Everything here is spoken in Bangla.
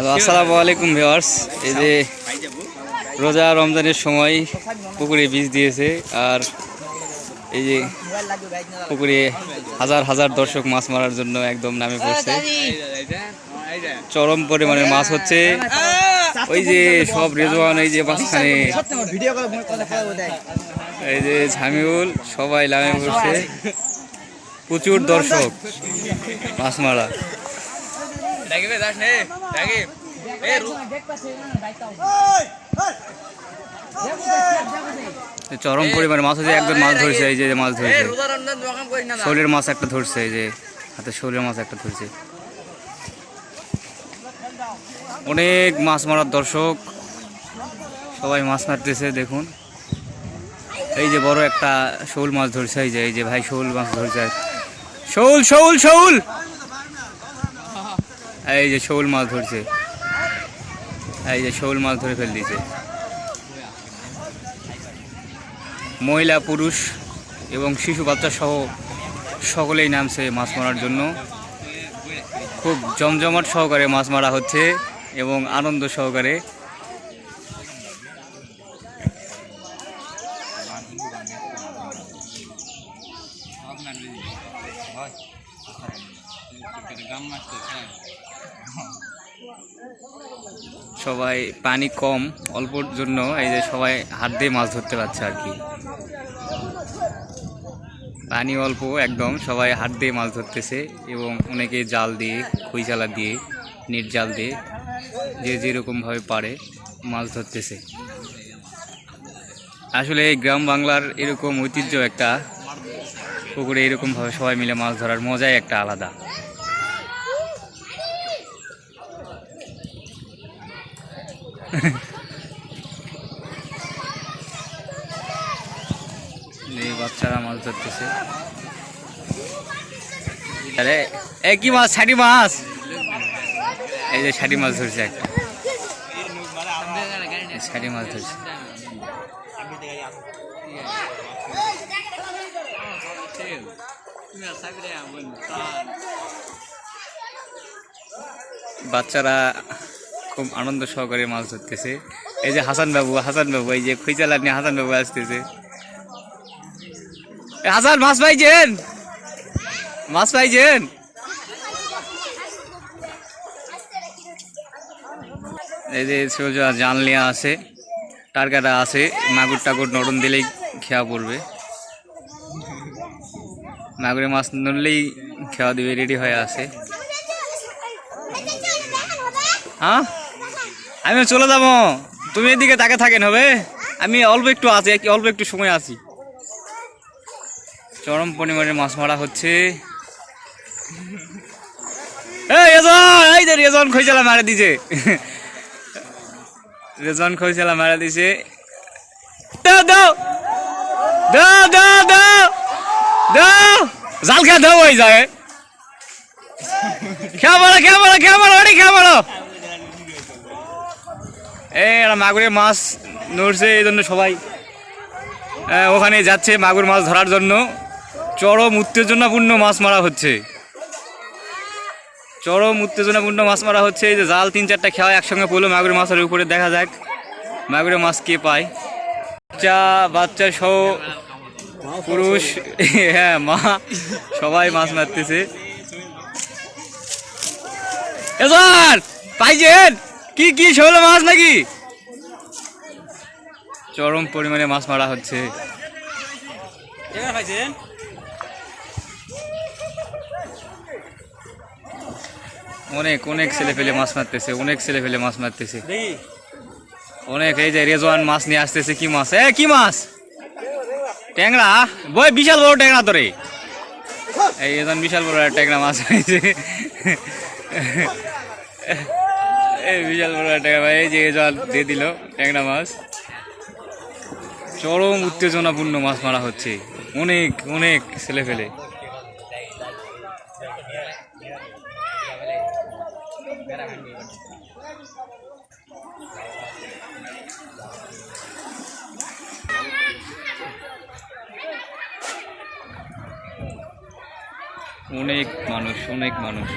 হ্যালো, আসসালামু আলাইকুম ভিওয়ার্স এই যে রোজা রমজানের সময় পুকুরে বীজ দিয়েছে, আর এই যে পুকুরে হাজার হাজার দর্শক মাছ মারার জন্য একদম নামে পড়ছে। চরম পরিমাণে মাছ হচ্ছে। ওই যে সব রেজওয়ান, এই যে মাঝখানে এই যে ঝামিউল, সবাই নামে পড়ছে। প্রচুর দর্শক মাছ মারা। চরম পরিমাণে মাছ হচ্ছে একজন মাছ ধরছে এই যে মাছ ধরছে। শোলের মাছ একটা ধরছে এই যে হাতে শোলের মাছ একটা ধরছে। অনেক মাছ মারার দর্শক সবাই মাছ মারতেছে দেখুন। এই যে বড় একটা শোল মাছ ধরছে এই যে এই যে ভাই শোল মাছ ধরছে। শোল শোল শোল! এই যে শোল মাছ ধরছে। এই যে শোল মাছ ধরে ফেল দিয়েছে। মহিলা, পুরুষ এবং শিশু, বাচ্চা সহ সকলেই নামছে মাছ মারার জন্য। খুব জমজমাট সহকারে মাছ মারা হচ্ছে এবং আনন্দ সহকারে। সবাই পানি কম, অল্পর জন্য এই যে সবাই হাত দিয়ে মাছ ধরতে পারছে আর কি। পানি অল্প একদম, সবাই হাত দিয়ে মাছ ধরতেছে এবং অনেকে জাল দিয়ে, খই দিয়ে, নেট জাল দিয়ে যে যেরকমভাবে পারে মাছ ধরতেছে। আসলে গ্রাম বাংলার এরকম ঐতিহ্য একটা পুকুরে এরকমভাবে সবাই মিলে মাছ ধরার মজাই একটা আলাদা বাচ্চারা মাছ ধরতেছে আরে এ কি মাছ ষাটি মাছ এই যে ষাটি মাছ ধরছে একটা ষাটি মাছ ধরছে বাচ্চারা খুব আনন্দ সহকারে মাছ ধরতেছে। এই যে হাসান বাবু হাসান বাবু, এই যে খুঁচালা নিয়ে হাসান বাবু আসতেছে। হাসান, মাছ পাইছেন? মাছ পাইছেন? এই যে সোজা জাল নিয়ে আছে, টার্গাটা আছে, মাগুর টাগুর নরম দিলেই খেয়া পড়বে। মাগুরে মাছ নড়লেই খেয়া দিবে রেডি হয়ে আছে। হ্যাঁ? আমি চলে যাব। তুমি এদিকে তাকে থাকেন হবে। আমি অল্প একটু আছি অল্প একটু সময় আছি। চরম পরিমাণে মাছ মারা হচ্ছে। এই, রেজন! খইচালা মারা দিছে। রেজন খইচালা মারা দিছে। দাও! দাও দাও দাও! জাল খেয়া দাও ওই যায়। খেয়া মারো খেয়া মারো খেয়া মারো ওরে খেয়া মারো এই মাগুরে মাছ নড়ছে, এই জন্য সবাই ওখানে যাচ্ছে মাগুর মাছ ধরার জন্য। চরম উত্তেজনাপূর্ণ মাছ মারা হচ্ছে। চরম উত্তেজনাপূর্ণ মাছ মারা হচ্ছে। এই যে জাল তিন চারটা খেওয়া একসঙ্গে পড়ল মাগুরের মাছের উপরে, দেখা যাক মাগুরে মাছ কে পায়। বাচ্চা বাচ্চা সহ পুরুষ হ্যাঁ মা সবাই মাছ মারতেছে। পাইছেন? কি কি শোল মাছ নাকি? চরম পরিমাণে মাছ মারা হচ্ছে। অনেক অনেক ছেলে ফেলে মাছ মারতেছে অনেক ছেলে ফেলে মাছ মারতেছে। অনেক এই যে রেজওয়ান মাছ নিয়ে আসতেছে কি মাছ? এ কি মাছ? ট্যাংরা? বই, বিশাল বড় ট্যাংরা তোরে। এই এজন বিশাল বড় ট্যাংরা মাছ হয়েছে এই বিশাল বড় ট্যাংরা এই যে জল দিয়ে দিল ট্যাংরা মাছ। চরম উত্তেজনাপূর্ণ মাছ মারা হচ্ছে। অনেক অনেক ছেলে ফেলে। অনেক মানুষ অনেক মানুষ।